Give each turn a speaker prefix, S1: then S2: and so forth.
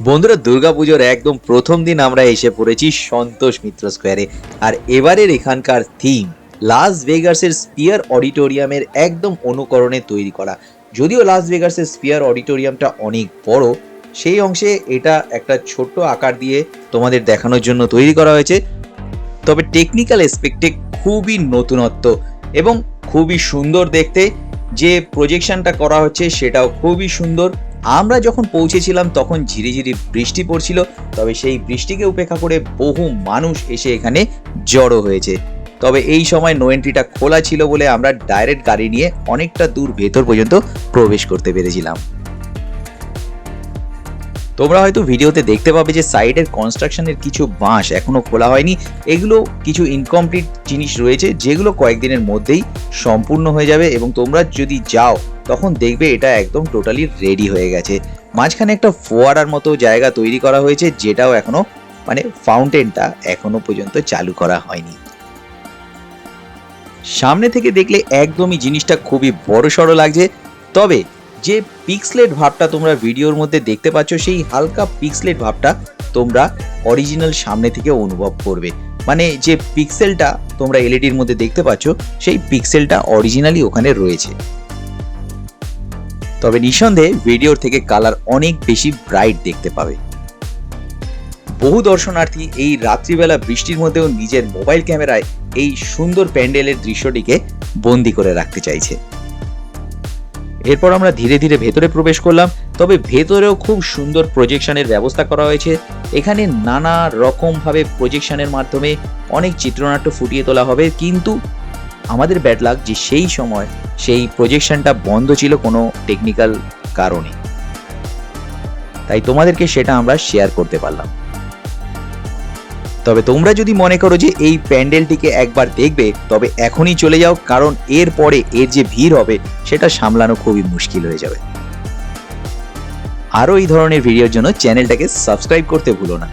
S1: বন্ধুরা, দুর্গাপুজোর একদম প্রথম দিন আমরা এসে পড়েছি সন্তোষ মিত্র স্কোয়ারে। আর এবারের এখানকার থিম লাস ভেগাসের স্পিয়ার অডিটোরিয়ামের একদম অনুকরণে তৈরি করা। যদিও লাস ভেগাসের স্পিয়ার অডিটোরিয়ামটা অনেক বড়, সেই অংশে এটা একটা ছোট্ট আকার দিয়ে তোমাদের দেখানোর জন্য তৈরি করা হয়েছে। তবে টেকনিক্যাল এসপেক্টে খুবই নতুনত্ব এবং খুবই সুন্দর দেখতে। যে প্রজেকশনটা করা হচ্ছে সেটাও খুবই সুন্দর। আমরা যখন পৌঁছেছিলাম, তখন ঝিরিঝিরি বৃষ্টি পড়ছিল, তবে সেই বৃষ্টিকে উপেক্ষা করে বহু মানুষ এসে এখানে জড়ো হয়েছে। তবে এই সময় নো এন্ট্রিটা খোলা ছিল বলে আমরা ডাইরেক্ট গাড়ি নিয়ে অনেকটা দূর ভেতর পর্যন্ত প্রবেশ করতে পেরেছিলাম। তোমরা হয়তো ভিডিওতে দেখতে পাবে যে সাইডের কনস্ট্রাকশনের কিছু বাঁশ এখনও খোলা হয়নি। এগুলো কিছু ইনকমপ্লিট জিনিস রয়েছে, যেগুলো কয়েকদিনের মধ্যেই সম্পূর্ণ হয়ে যাবে এবং তোমরা যদি যাও তখন দেখবে এটা একদম টোটালি রেডি হয়ে গেছে। মাঝখানে একটা ফোয়ারার মতো জায়গা তৈরি করা হয়েছে, যেটাও এখনও মানে ফাউন্টেনটা এখনও পর্যন্ত চালু করা হয়নি। সামনে থেকে দেখলে একদমই জিনিসটা খুবই বড় সড়ো লাগছে। তবে যে পিক্সলেট ভাবটা তোমরা ভিডিওর মধ্যে দেখতে পাচ্ছ, সেই হালকা পিক্সলেট ভাবটা তোমরা অরিজিনাল সামনে থেকে অনুভব করবে। মানে যে পিক্সেলটা তোমরা এলইডির মধ্যে দেখতে পাচ্ছ, সেই পিক্সেলটা অরিজিনালি ওখানে রয়েছে। তবে নিঃসন্দেহে ভিডিওর থেকে কালার অনেক বেশি ব্রাইট দেখতে পাবে। বহু দর্শনার্থী এই রাত্রিবেলা বৃষ্টির মধ্যেও নিজের মোবাইল ক্যামেরায় এই সুন্দর প্যান্ডেলের দৃশ্যটিকে বন্দি করে রাখতে চাইছে। এরপর আমরা ধীরে ধীরে ভেতরে প্রবেশ করলাম, তবে ভেতরেও খুব সুন্দর প্রজেকশনের ব্যবস্থা করা হয়েছে। এখানে নানা রকমভাবে প্রজেকশনের মাধ্যমে অনেক চিত্রনাট্য ফুটিয়ে তোলা হবে, কিন্তু আমাদের ব্যাড লাগ যে সেই সময় সেই প্রজেকশনটা বন্ধ ছিল কোনো টেকনিক্যাল কারণে। তাই তোমাদেরকে সেটা আমরা শেয়ার করতে পারলাম। তবে তোমরা যদি মনে করো যে এই প্যান্ডেলটিকে একবার দেখবে, তবে এখনই চলে যাও, কারণ এর পরে এর যে ভিড় হবে, সেটা সামলানো খুবই মুশকিল হয়ে যাবে। আরও এই ধরনের ভিডিওর জন্য চ্যানেলটাকে সাবস্ক্রাইব করতে ভুলো না।